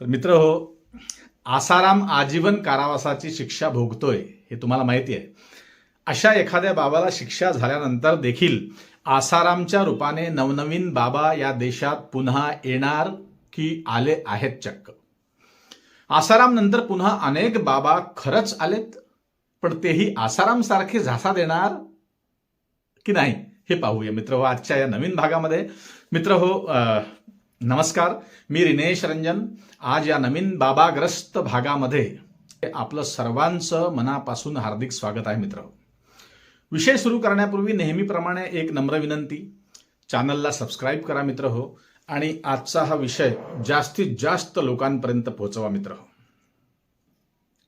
तर मित्र हो आसाराम आजीवन कारावासाची शिक्षा भोगतोय हे तुम्हाला माहिती आहे. अशा एखाद्या बाबाला शिक्षा झाल्यानंतर देखील आसारामच्या रूपाने नवनवीन बाबा या देशात पुन्हा येणार की आले आहेत चक्क. आसाराम नंतर पुन्हा अनेक बाबा खरंच आलेत पण तेही आसाराम सारखे झासा देणार की नाही हे पाहूया मित्र हो आजच्या या नवीन भागामध्ये. मित्र हो नमस्कार मी रिनेश रंजन. आज या नवीन बाबाग्रस्त भागामध्ये आपलं सर्वांचं मनापासून हार्दिक स्वागत आहे मित्र. विषय सुरू करण्यापूर्वी नेहमीप्रमाणे एक नम्र विनंती. चॅनलला सबस्क्राईब करा मित्र हो आणि आजचा हा विषय जास्तीत जास्त लोकांपर्यंत पोहोचवा मित्र हो.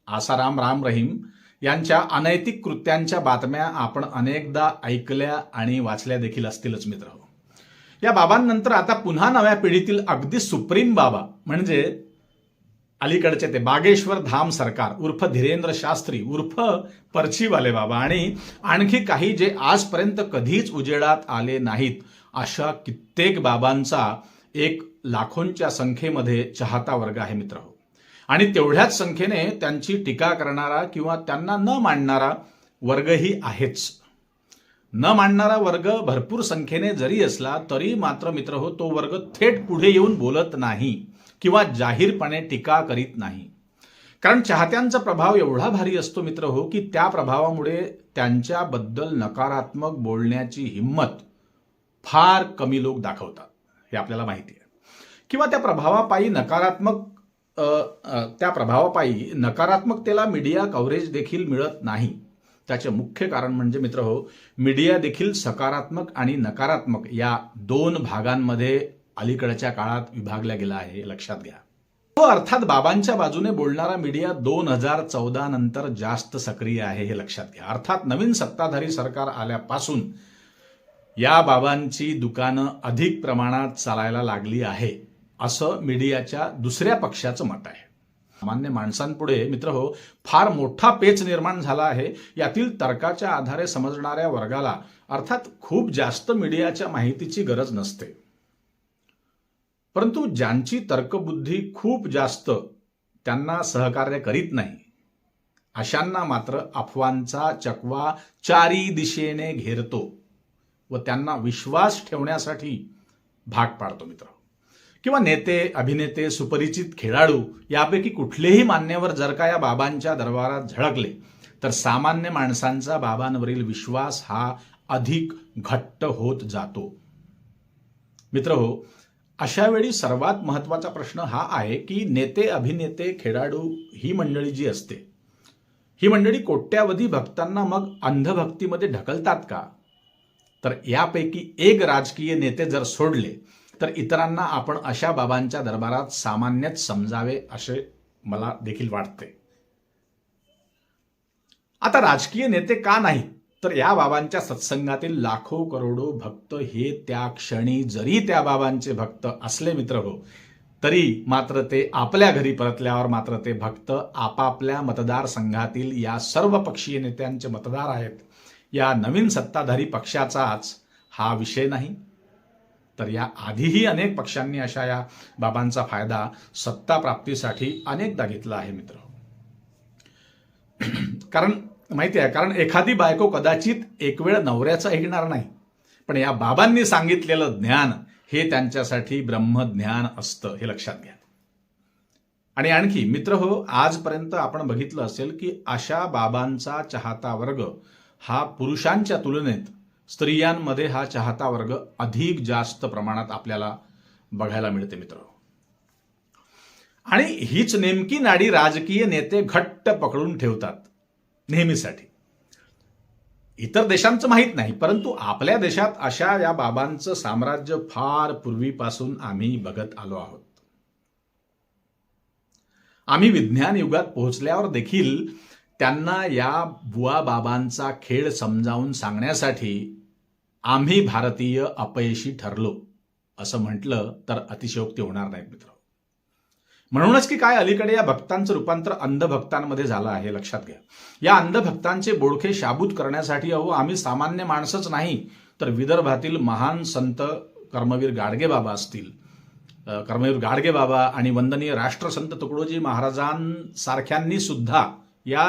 आसाराम राम रहीम यांच्या अनैतिक कृत्यांच्या बातम्या आपण अनेकदा ऐकल्या आणि वाचल्या देखील असतीलच मित्र हो. या बाबांनंतर आता पुन्हा नव्या पिढीतील अगदी सुप्रीम बाबा म्हणजे अलीकडचे ते बागेश्वर धाम सरकार उर्फ धीरेंद्र शास्त्री उर्फ परचीवाले बाबा. आणि आणखी काही जे आजपर्यंत कधीच उजेडात आले नाहीत अशा कित्येक बाबांचा एक लाखोंच्या संख्येमध्ये चाहता वर्ग आहे मित्र हो. आणि तेवढ्याच संख्येने त्यांची टीका करणारा किंवा त्यांना न मांडणारा वर्गही आहेच. न मांडणारा वर्ग भरपूर संख्येने जरी असला तरी मात्र मित्र हो तो वर्ग थेट पुढे येऊन बोलत नाही किंवा जाहीरपणे टीका करीत नाही. कारण चाहत्यांचा प्रभाव एवढा भारी असतो मित्र हो की त्या प्रभावामुळे त्यांच्याबद्दल नकारात्मक बोलण्याची हिंमत फार कमी लोक दाखवतात. हे आपल्याला माहिती आहे. किंवा त्या प्रभावापायी नकारात्मक त्या प्रभावापायी नकारात्मकतेला मीडिया कव्हरेज देखील मिळत नाही. त्याचे मुख्य कारण म्हणजे मित्र हो मीडिया देखील सकारात्मक आणि नकारात्मक या दोन भागांमध्ये अलीकडच्या काळात विभागला गेला आहे लक्षात घ्या. हो अर्थात बाबांच्या बाजूने बोलणारा मीडिया दोन हजार चौदा नंतर जास्त सक्रिय आहे हे लक्षात घ्या. अर्थात नवीन सत्ताधारी सरकार आल्यापासून या बाबांची दुकानं अधिक प्रमाणात चालायला लागली आहे असं मीडियाच्या दुसऱ्या पक्षाचं मत आहे. सामान्य माणसांपुढे मित्र हो फार मोठा पेच निर्माण झाला आहे. यातील तर्काच्या आधारे समजणाऱ्या वर्गाला अर्थात खूप जास्त मीडियाच्या माहितीची गरज नसते. परंतु ज्यांची तर्कबुद्धी खूप जास्त त्यांना सहकार्य करीत नाही. अशांना मात्र अफवांचा चकवा चारी दिशेने घेरतो व त्यांना विश्वास ठेवण्यासाठी भाग पाडतो मित्र हो. किंवा नेते अभिनेते सुपरिचित खेळाडू यापैकी कुठलेही मान्यवर जर का या बाबांच्या दरबारात झळकले तर सामान्य माणसांचा बाबांवरील विश्वास हा अधिक घट्ट होत जातो. मित्र हो अशा वेळी सर्वात महत्त्वाचा प्रश्न हा आहे की नेते अभिनेते खेळाडू ही मंडळी जी असते ही मंडळी कोट्यावधी भक्तांना मग अंधभक्तीमध्ये ढकलतात का? तर यापैकी एक राजकीय नेते जर सोडले तर इतरांना आपण अशा बाबांच्या दरबारात सामान्यच समजावे असे मला देखील वाटते. आता राजकीय नेते का नाही तर या बाबांच्या सत्संगातील लाखो करोडो भक्त हे त्या क्षणी जरी त्या बाबांचे भक्त असले मित्र हो तरी मात्र ते आपल्या घरी परतल्यावर मात्र ते भक्त आपापल्या मतदारसंघातील या सर्व पक्षीय नेत्यांचे मतदार आहेत. या नवीन सत्ताधारी पक्षाचाच हा विषय नाही. तर या आधीही अनेक पक्षांनी अशा या बाबांचा फायदा सत्ता प्राप्तीसाठी अनेकदा घेतला आहे मित्र. कारण माहिती आहे कारण एखादी बायको कदाचित एक वेळ नवऱ्याचं ऐकणार नाही पण या बाबांनी सांगितलेलं ज्ञान हे त्यांच्यासाठी ब्रह्मज्ञान असतं हे लक्षात घ्या. आणि आणखी मित्र हो आजपर्यंत आपण बघितलं असेल की अशा बाबांचा चाहता वर्ग हा पुरुषांच्या तुलनेत स्त्रियांमध्ये हा चाहता वर्ग अधिक जास्त प्रमाणात आपल्याला बघायला मिळते मित्र. आणि हीच नेमकी नाडी राजकीय नेते घट्ट पकडून ठेवतात नेहमीसाठी. इतर देशांचं माहीत नाही परंतु आपल्या देशात अशा या बाबांचं साम्राज्य फार पूर्वीपासून आम्ही बघत आलो आहोत. आम्ही विज्ञान युगात पोहोचल्यावर देखील त्यांना या बुवा बाबांचा खेळ समजावून सांगण्यासाठी आम्ही भारतीय अपयशी ठरलो असं म्हटलं तर अतिशयोक्ती होणार नाही मित्र. म्हणूनच की काय अलीकडे या भक्तांचं रूपांतर अंधभक्तांमध्ये झालं आहे लक्षात घ्या. या अंधभक्तांचे बोडखे शाबूत करण्यासाठी अहो आम्ही सामान्य माणसंच नाही तर विदर्भातील महान संत कर्मवीर गाडगे बाबा असतील. कर्मवीर गाडगे बाबा आणि वंदनीय राष्ट्रसंत तुकडोजी महाराजांसारख्यांनी सुद्धा या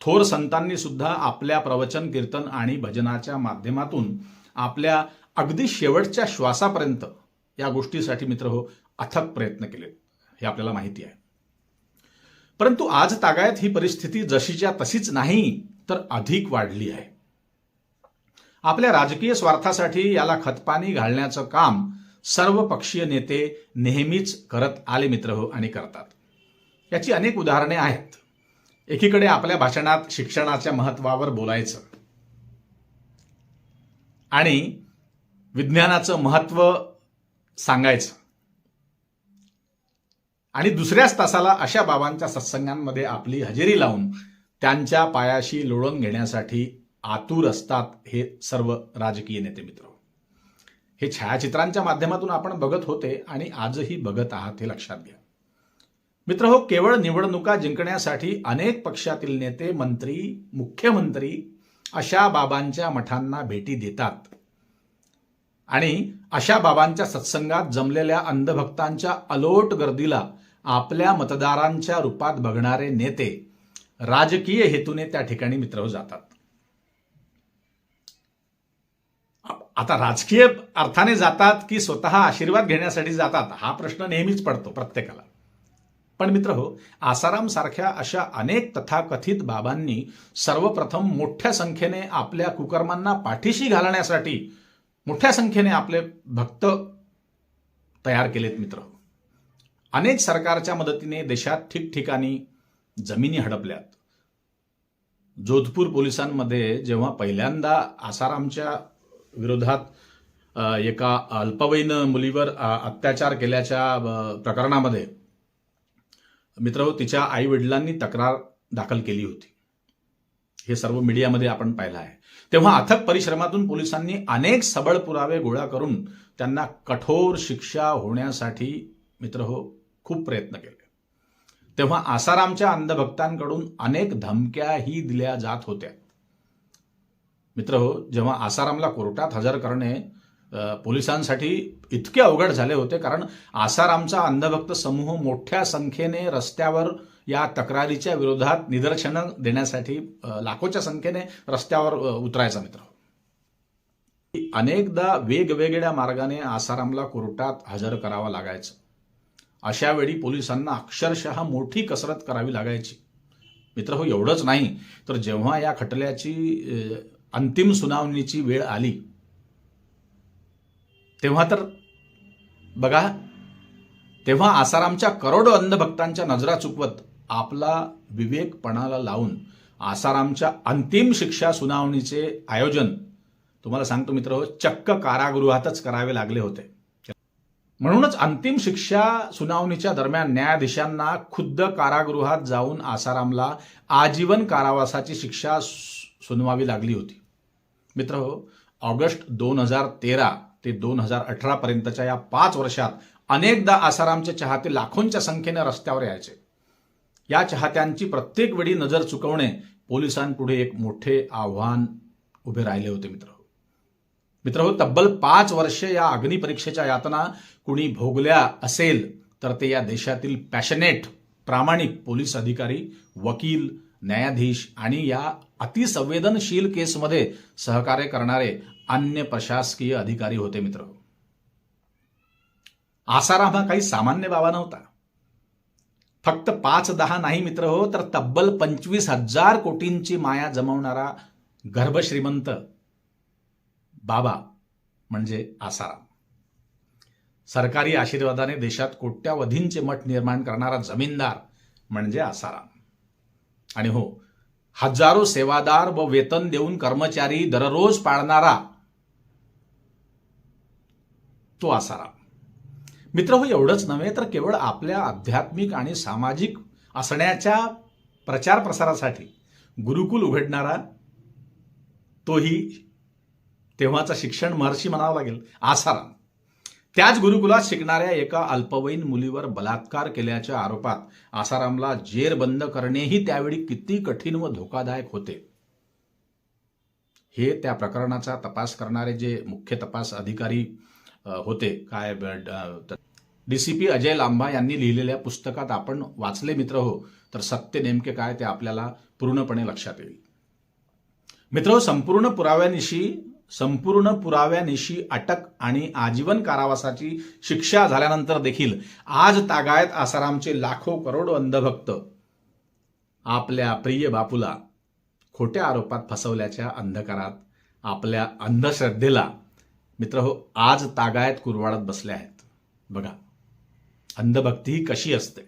थोर संतांनी सुद्धा आपल्या प्रवचन कीर्तन आणि भजनाच्या माध्यमातून आपल्या अगदी शेवटच्या श्वासापर्यंत या गोष्टीसाठी मित्र हो अथक प्रयत्न केले हे आपल्याला माहिती आहे. परंतु आज तागायत ही परिस्थिती जशीच्या तशीच नाही तर अधिक वाढली आहे. आपल्या राजकीय स्वार्थासाठी याला खतपाणी घालण्याचं काम सर्व पक्षीय नेते नेहमीच करत आले मित्र हो आणि करतात. याची अनेक उदाहरणे आहेत. एकीकडे आपल्या भाषणात शिक्षणाच्या महत्वावर बोलायचं आणि विज्ञानाचं महत्त्व सांगायचं. आणि दुसऱ्याच तासाला अशा बाबांच्या सत्संगांमध्ये आपली हजेरी लावून त्यांच्या पायाशी लोळून घेण्यासाठी आतुर असतात हे सर्व राजकीय नेते मित्र. हे छायाचित्रांच्या माध्यमातून आपण बघत होते आणि आजही बघत आहात हे लक्षात घ्या. मित्र हो केवळ निवडणुका जिंकण्यासाठी अनेक पक्षातील नेते मंत्री मुख्यमंत्री अशा बाबांच्या मठांना भेटी देतात. आणि अशा बाबांच्या सत्संगात जमलेल्या अंधभक्तांच्या अलोट गर्दीला आपल्या मतदारांच्या रूपात बघणारे नेते राजकीय हेतूने त्या ठिकाणी मित्र जातात. आता राजकीय अर्थाने जातात की स्वतः आशीर्वाद घेण्यासाठी जातात हा प्रश्न नेहमीच पडतो प्रत्येकाला. पण मित्र हो आसाराम सारख्या अशा अनेक तथाकथित बाबांनी सर्वप्रथम मोठ्या संख्येने आपल्या कुकर्मांना पाठीशी घालण्यासाठी मोठ्या संख्येने आपले भक्त तयार केलेत मित्र हो. अनेक सरकारच्या मदतीने देशात ठिकठिकाणी जमिनी हडपल्यात. जोधपूर पोलिसांमध्ये जेव्हा पहिल्यांदा आसारामच्या विरोधात एका अल्पवयीन मुलीवर अत्याचार केल्याच्या प्रकरणामध्ये मित्र तिच्या आई वडिलांनी तक्रार दाखल केली होती. हे सर्व मीडियामध्ये आपण पाहिलं आहे. तेव्हा अथक परिश्रमातून पोलिसांनी अनेक सबळ पुरावे गोळा करून त्यांना कठोर शिक्षा होण्यासाठी मित्र हो खूप प्रयत्न केले. तेव्हा आसारामच्या अंधभक्तांकडून अनेक धमक्याही दिल्या जात होत्या. मित्र हो जेव्हा आसारामला कोर्टात हजर करणे पोलिसांसाठी इतके अवघड झाले होते कारण आसारामचा अंधभक्त समूह मोठ्या संख्येने रस्त्यावर या तक्रारीच्या विरोधात निदर्शनं देण्यासाठी लाखोच्या संख्येने रस्त्यावर उतरायचा मित्र. अनेकदा वेगवेगळ्या मार्गाने आसारामला कोर्टात हजर करावा लागायचं. अशा वेळी पोलिसांना अक्षरशः मोठी कसरत करावी लागायची. मित्र हो एवढंच नाही तर जेव्हा या खटल्याची अंतिम सुनावणीची वेळ आली तेव्हा तर बघा तेव्हा आसारामच्या करोडो अंधभक्तांच्या नजरा चुकवत आपला विवेकपणाला लावून आसारामच्या अंतिम शिक्षा सुनावणीचे आयोजन तुम्हाला सांगतो मित्र हो, चक्क कारागृहातच करावे लागले होते. म्हणूनच अंतिम शिक्षा सुनावणीच्या दरम्यान न्यायाधीशांना खुद्द कारागृहात जाऊन आसारामला आजीवन कारावासाची शिक्षा सु- सुनवावी लागली होती. मित्र हो ऑगस्ट दोन हजार तेरा ते दोन हजार अठरा पर्यंतच्या या पाच वर्षात अनेकदा आसारामचे चाहते लाखोंच्या संख्येने रस्त्यावर यायचे. या चाहत्यांची प्रत्येक वेळी नजर चुकवणे पोलिसांपुढे एक मोठे आव्हान उभे राहिले होते मित्र. मित्र हो तब्बल पाच वर्षे या अग्निपरीक्षेच्या यातना कुणी भोगल्या असेल तर ते या देशातील पॅशनेट प्रामाणिक पोलीस अधिकारी वकील न्यायाधीश आणि या अतिसंवेदनशील केसमध्ये सहकार्य करणारे अन्य प्रशासकीय अधिकारी होते मित्र. आसाराम हा काही सामान्य बाबा नव्हता. फक्त पाच दहा नाही मित्र हो तर तब्बल पंचवीस हजार कोटींची माया जमवणारा गर्भश्रीमंत बाबा म्हणजे आसाराम. सरकारी आशीर्वादाने देशात कोट्यावधींचे मठ निर्माण करणारा जमीनदार म्हणजे आसाराम. आणि हो हजारो सेवादार व वेतन देऊन कर्मचारी दररोज पाळणारा तो आसाराम मित्र हो एवढंच नव्हे तर केवळ आपल्या आध्यात्मिक आणि सामाजिक असण्याच्या प्रचार प्रसारासाठी गुरुकुल उघडणारा तोही तेव्हाचा शिक्षण महर्षी म्हणावं लागेल आसाराम त्याच गुरुकुलात शिकणाऱ्या एका अल्पवयीन मुलीवर बलात्कार केल्याच्या आरोपात आसारामला जेरबंद करणेही त्यावेळी किती कठीण व धोकादायक होते. हे त्या प्रकरणाचा तपास करणारे जे मुख्य तपास अधिकारी होते. काय डीसीपी अजय लांबा यांनी लिहिलेल्या पुस्तकात आपण वाचले मित्र हो तर सत्य नेमके काय ते आपल्याला पूर्णपणे लक्षात येईल. मित्र हो, संपूर्ण पुराव्यानिशी संपूर्ण पुराव्यानिशी अटक आणि आजीवन कारावासाची शिक्षा झाल्यानंतर देखील आज तागायत आसारामचे लाखो करोडो अंधभक्त आपल्या प्रिय बापूला खोट्या आरोपात फसवल्याच्या अंधकारात आपल्या अंधश्रद्धेला मित्र हो आज तागायत कुरवाडत बसले आहेत. बघा अंधभक्ती ही कशी असते?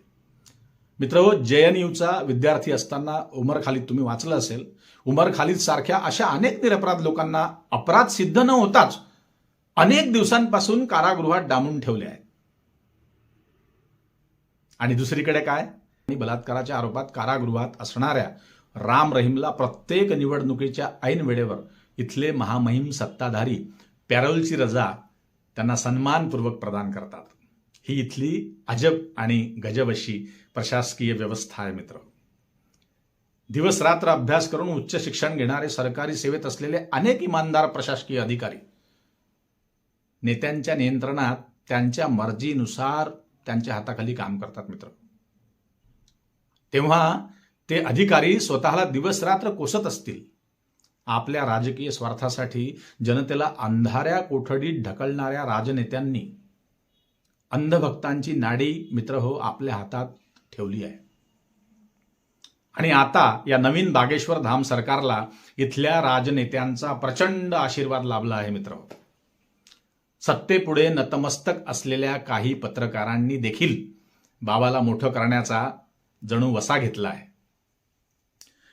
मित्र हो जे एन यूचा विद्यार्थी असताना उमर खालीद तुम्ही वाचलं असेल. उमर खालीद सारख्या अशा अनेक निरपराध लोकांना अपराध सिद्ध न होताच अनेक दिवसांपासून कारागृहात डांबून ठेवले आहे आणि दुसरीकडे काय? आणि बलात्काराच्या आरोपात कारागृहात असणाऱ्या राम रहीमला प्रत्येक निवडणुकीच्या ऐन वेळेवर इथले महामहिम सत्ताधारी पॅरोलची रजा त्यांना सन्मानपूर्वक प्रदान करतात. ही इथली अजब आणि गजब अशी प्रशासकीय व्यवस्था आहे मित्र. दिवस रात्र अभ्यास करून उच्च शिक्षण घेणारे सरकारी सेवेत असलेले अनेक इमानदार प्रशासकीय अधिकारी नेत्यांच्या नियंत्रणात त्यांच्या मर्जीनुसार त्यांच्या हाताखाली काम करतात मित्र. तेव्हा ते अधिकारी स्वतःला दिवस रात्र कोसत असतील. आपल्या राजकीय स्वार्थासाठी जनतेला अंधाऱ्या कोठडीत ढकलणाऱ्या राजनेत्यांनी अंधभक्तांची नाडी मित्र हो आपल्या हातात ठेवली आहे. आणि आता या नवीन बागेश्वर धाम सरकारला इथल्या राजनेत्यांचा प्रचंड आशीर्वाद लाभला आहे मित्र हो. सत्तेपुढे नतमस्तक असलेल्या काही पत्रकारांनी देखील बाबाला मोठं करण्याचा जणू वसा घेतला आहे.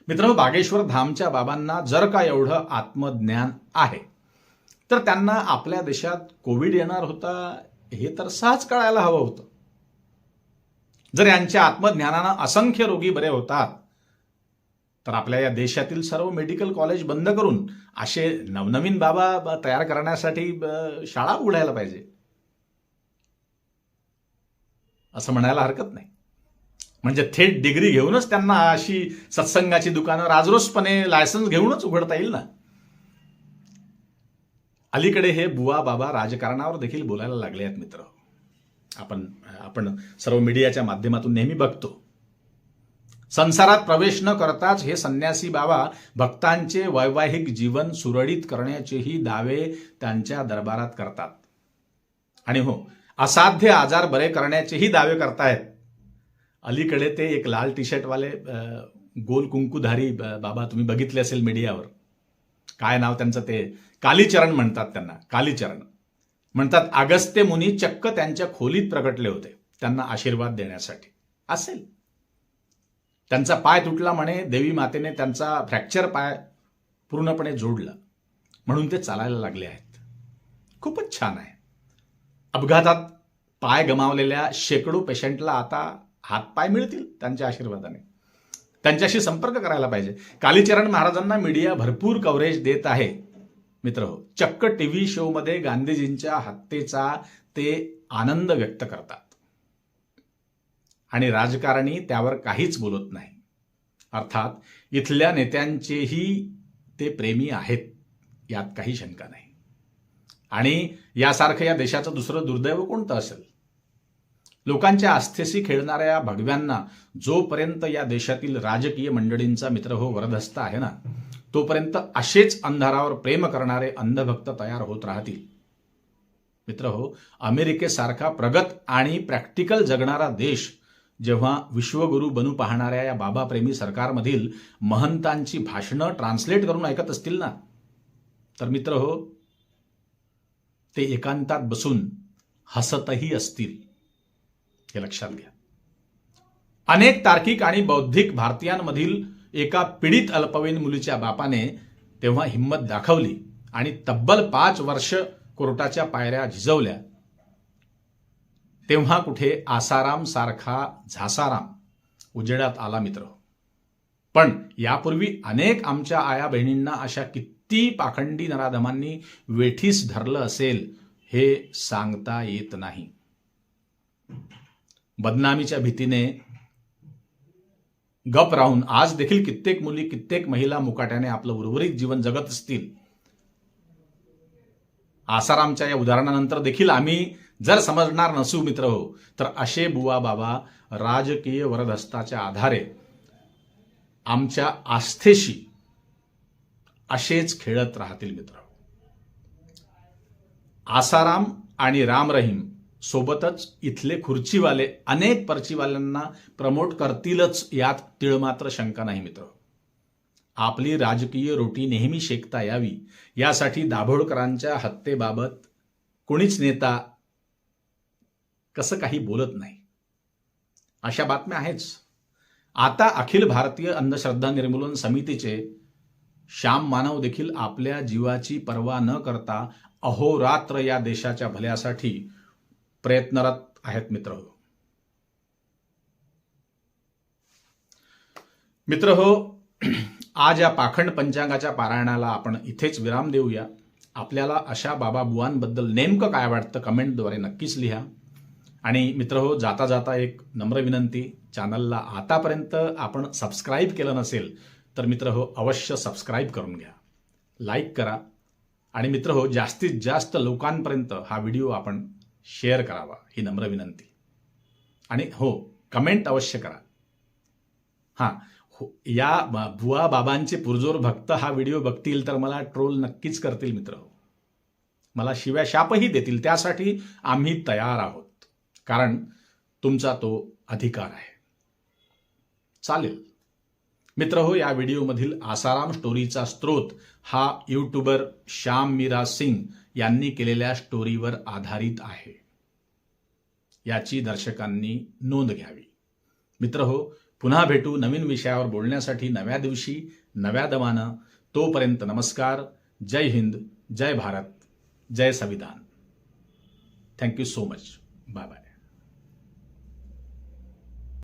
मित्र बागेश्वर धामच्या बाबांना जर का एवढं आत्मज्ञान आहे तर त्यांना आपल्या देशात कोविड येणार होता हे तर सहज कळायला हवं होतं. जर यांच्या आत्मज्ञानानं असंख्य रोगी बरे होतात तर आपल्या या देशातील सर्व मेडिकल कॉलेज बंद करून असे नवनवीन बाबा तयार करण्यासाठी शाळा उघडायला पाहिजे. असं म्हणायला हरकत नाही. म्हणजे थेट डिग्री घेऊनच त्यांना अशी सत्संगाची दुकानं राजरोसपणे लायसन्स घेऊनच उघडता येईल ना? अलीकडे हे बुवा बाबा राजकारणावर देखील बोलायला लागले आहेत मित्र. आपण आपण सर्व मीडियाच्या माध्यमातून नेहमी बघतो. संसारात प्रवेश न करताच हे संन्यासी बाबा भक्तांचे वैवाहिक जीवन सुरळीत करण्याचेही दावे त्यांच्या दरबारात करतात. आणि हो असाध्य आजार बरे करण्याचेही दावे करतायत. अलीकडे ते एक लाल टी शर्टवाले गोल कुंकुधारी बाबा तुम्ही बघितले असेल मीडियावर. काय नाव त्यांचं ते? कालीचरण म्हणतात त्यांना कालीचरण. म्हणतात अगस्त्य मुनी चक्क त्यांच्या खोलीत प्रकटले होते त्यांना आशीर्वाद देण्यासाठी. असेल. त्यांचा पाय तुटला म्हणे देवी मातेने त्यांचा फ्रॅक्चर पाय पूर्णपणे जोडला. म्हणून ते चालायला लागले आहेत. खूपच छान आहे. अपघातात पाय गमावलेल्या शेकडो पेशंटला आता हातपाय मिळतील त्यांच्या आशीर्वादाने. त्यांच्याशी संपर्क करायला पाहिजे. कालीचरण महाराजांना मीडिया भरपूर कव्हरेज देत आहे. मित्र हो चक्क टीव्ही शोमध्ये गांधीजींच्या हत्येचा ते आनंद व्यक्त करतात. आणि राजकारणी त्यावर काहीच बोलत नाही. अर्थात इथल्या नेत्यांचेही ते प्रेमी आहेत यात काही शंका नाही. आणि यासारखं या देशाचं दुसरं दुर्दैव कोणतं असेल? लोकांच्या आस्थेशी खेळणाऱ्या भगव्यांना जोपर्यंत या देशातील राजकीय मंडळींचा मित्र हो वरदहस्त आहे ना तोपर्यंत असेच अंधारावर प्रेम करणारे अंधभक्त तयार होत राहतील. मित्र हो अमेरिकेसारखा प्रगत आणि प्रॅक्टिकल जगणारा देश जेव्हा विश्वगुरू बनू पाहणाऱ्या या बाबाप्रेमी सरकारमधील महंतांची भाषणं ट्रान्सलेट करून ऐकत असतील ना? तर मित्र हो ते एकांतात बसून हसतही असतील. हे लक्षात घ्या. अनेक तार्किक आणि बौद्धिक भारतीयांमधील एका पीडित अल्पवयीन मुलीच्या बापाने तेव्हा हिंमत दाखवली आणि तब्बल पाच वर्ष कोर्टाच्या पायऱ्या झिजवल्या. तेव्हा कुठे आसाराम सारखा झासाराम उजेडात आला मित्र. पण यापूर्वी अनेक आमच्या आया बहिणींना अशा किती पाखंडी नराधमांनी वेठीस धरलं असेल हे सांगता येत नाही. बदनामीच्या भीतीने गप राहून आज देखील कित्येक मुली कित्येक महिला मुकाट्याने आपलं उर्वरित जीवन जगत असतील. आसारामच्या या उदाहरणानंतर देखील आम्ही जर समजणार नसू मित्र हो तर असे बुवा बाबा राजकीय वरदहस्ताच्या आधारे आमच्या आस्थेशी असेच खेळत राहतील मित्र हो. आसाराम आणि राम रहीम सोबतच इथले खुर्चीवाले अनेक पर्चीवाल्यांना प्रमोट करतीलच यात तिळमात्र शंका नाही मित्र. आपली राजकीय रोटी नेहमी शेकता यावी यासाठी दाभोळकरांच्या हत्येबाबत कोणीच नेता कसं काही बोलत नाही. अशा बातम्या आहेच. आता अखिल भारतीय अंधश्रद्धा निर्मूलन समितीचे श्याम मानव देखील आपल्या जीवाची पर्वा न करता अहोरात्र या देशाच्या भल्यासाठी प्रयत्नरत आहेत मित्र हो. मित्र हो आज या पाखंड पंचांगाच्या पारायणाला आपण इथेच विराम देऊया. आपल्याला अशा बाबा बुवांबद्दल नेमकं काय वाटतं कमेंटद्वारे नक्कीच लिहा. आणि मित्र हो जाता जाता एक नम्र विनंती चॅनलला आतापर्यंत आपण सबस्क्राईब केलं नसेल तर मित्र हो अवश्य सबस्क्राईब करून घ्या. लाईक करा. आणि मित्र हो जास्तीत जास्त लोकांपर्यंत हा व्हिडिओ आपण शेअर करावा ही नम्र विनंती. आणि हो कमेंट अवश्य करा. हां हो या बुवा बाबांचे पुरजोर भक्त हा व्हिडिओ बघतील तर मला ट्रोल नक्कीच करतील मित्र. हो मला शिव्या शापही देतील त्यासाठी आम्ही तयार आहोत. कारण तुमचा तो अधिकार आहे. चालेल. मित्र हो या व्हिडिओमधील आसाराम स्टोरीचा स्रोत हा यूट्यूबर श्याम मीरा सिंग यांनी केलेल्या स्टोरीवर आधारित आहे. याची दर्शकांनी नोंद घ्यावी. मित्र हो पुन्हा भेटू नवीन विषयावर बोलण्यासाठी नव्या दिवशी नव्या दमानं. तोपर्यंत नमस्कार जय हिंद जय भारत जय संविधान. Thank you so much bye bye